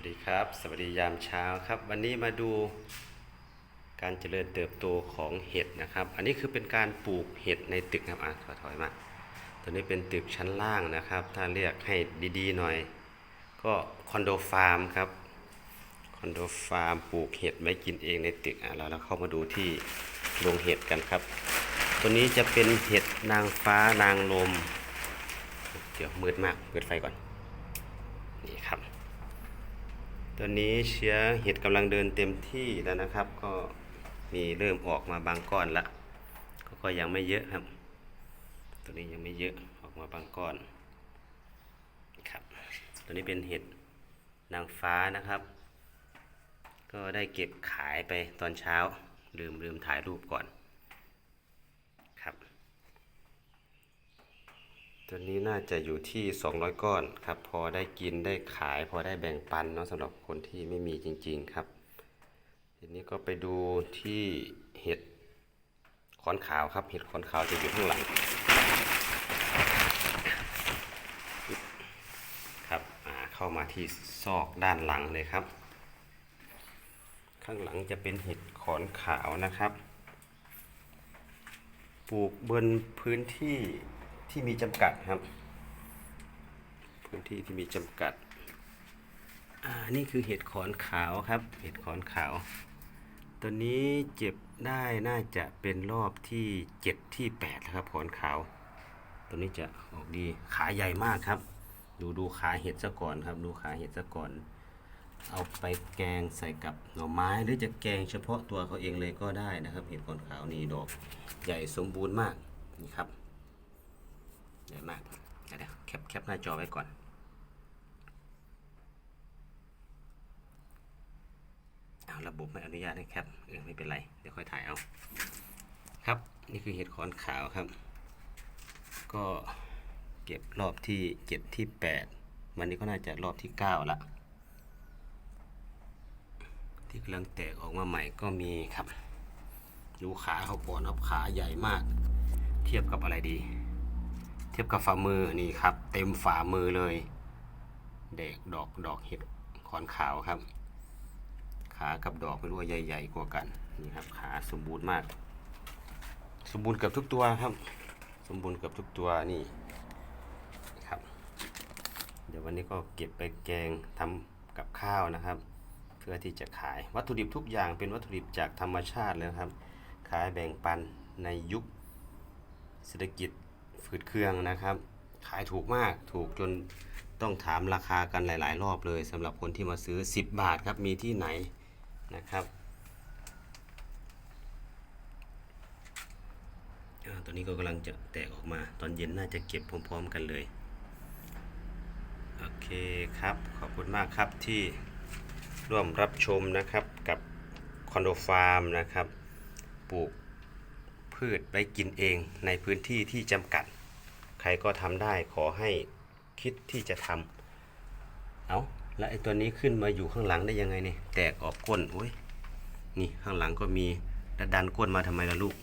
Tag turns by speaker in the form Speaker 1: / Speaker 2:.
Speaker 1: วัสดีครับ สวัสดียามเช้าครับ วันนี้มาดูการเจริญเติบโตของเห็ดนะครับ อันนี้คือเป็นการปลูกเห็ดในตึกครับอะถอยถอยมาตัวนี้เป็นตึกชั้นล่างนะครับ ถ้าเรียกให้ดีๆหน่อย ก็คอนโดฟาร์มครับคอนโดฟาร์มปลูกเห็ดไว้กินเองในตึกอะแล้วเราเข้ามาดูที่โรงเห็ดกันครับ ตัวนี้จะเป็นเห็ดนางฟ้านางลม เดี๋ยวมืดมากเปิดไฟก่อนนี่ครับ ตอนนี้เชื้อเห็ดกำลังเดินเต็มที่แล้วนะครับ ก็มีเริ่มออกมาบางก้อนละก็ก็ยังไม่เยอะครับ ตัวนี้ยังไม่เยอะออกมาบางก้อนครับ ตัวนี้เป็นเห็ดนางฟ้านะครับ ก็ได้เก็บขายไปตอนเช้า ลืมลืมถ่ายรูปก่อนครับ ตัวนี้น่าจะอยู่ที่ 200 ก้อนครับ พอได้กินได้ขาย พอได้แบ่งปันเนาะสำหรับคนที่ไม่มีจริง ๆครับ ทีนี้ก็ไปดูที่เห็ดขอนขาวครับ เห็ดขอนขาวจะอยู่ข้างหลังครับอ่าเข้ามาที่ซอกด้านหลังเลยครับ ข้างหลังจะเป็นเห็ดขอนขาวนะครับ ปลูกบนพื้นที่ ที่มีจำกัดครับ พื้นที่ที่มีจำกัด อ่า นี่คือเห็ดขอนขาวครับ เห็ดขอนขาว ตัวนี้เจ็บได้น่าจะเป็นรอบที่เจ็ดที่แปดครับขอนขาว ตัวนี้จะออกดี ขาใหญ่มากครับ ดูดูขาเห็ดซะก่อนครับ ดูขาเห็ดซะก่อน เอาไปแกงใส่กับหน่อไม้หรือจะแกงเฉพาะตัวเขาเองเลยก็ได้นะครับ เห็ดขอนขาวนี่ดอกใหญ่สมบูรณ์มากนี่ครับ ใหญ่มากเดี๋ยวแคปแคปหน้าจอไว้ก่อนเอาระบบไม่อนุญาตให้แคปเออไม่เป็นไร เดี๋ยวค่อยถ่ายเอา ครับนี่คือเห็ดขอนขาวครับ ก็เก็บรอบที่เจ็ดที่แปดวันนี้ก็น่าจะรอบที่เก้าละที่กำลังแตกออกมาใหม่ก็มีครับ ดูขาเขาก่อนครับขาใหญ่มาก เทียบกับอะไรดี ทียบกับฝ่ามือนี่ครับ เต็มฝ่ามือเลยเด็กดอกดอกเห็ดขอนขาวครับ ขากับดอกไม่รู้ว่าใหญ่ ๆ กว่ากันนี่ครับ ขาสมบูรณ์มาก สมบูรณ์เกับทุกตัวครับ สมบูรณ์เกับทุกตัวนี่ครับ เดี๋ยววันนี้ก็เก็บไปแกงทำกับข้าวนะครับ เพื่อที่จะขายวัตถุดิบทุกอย่างเป็นวัตถุดิบจากธรรมชาติเลยครับ ขายแบ่งปันในยุคเศรษฐกิจ ฝืดเครื่องนะครับ ขายถูกมากถูกจนต้องถามราคากันหลาย ๆ รอบเลยสำหรับคนที่มาซื้อ 10 บาทครับมีที่ไหนนะครับอตัวนี้ก็กำลังจะแตกออกมาตอนเย็นน่าจะเก็บพร้อม ๆ กันเลยโอเคครับ ขอบคุณมากครับที่ร่วมรับชมนะครับกับคอนโดฟาร์มนะครับ ปลูกพืชไปกินเองในพื้นที่ที่จำกัด ใครก็ทำได้ขอให้คิดที่จะทำเอาแล้วไอ้ตัวนี้ขึ้นมาอยู่ข้างหลังได้ยังไงเนี่ยแตกออกก้นโอ้ยนี่ข้างหลังก็มีแล้วดันก้นมาทำไมล่ะลูก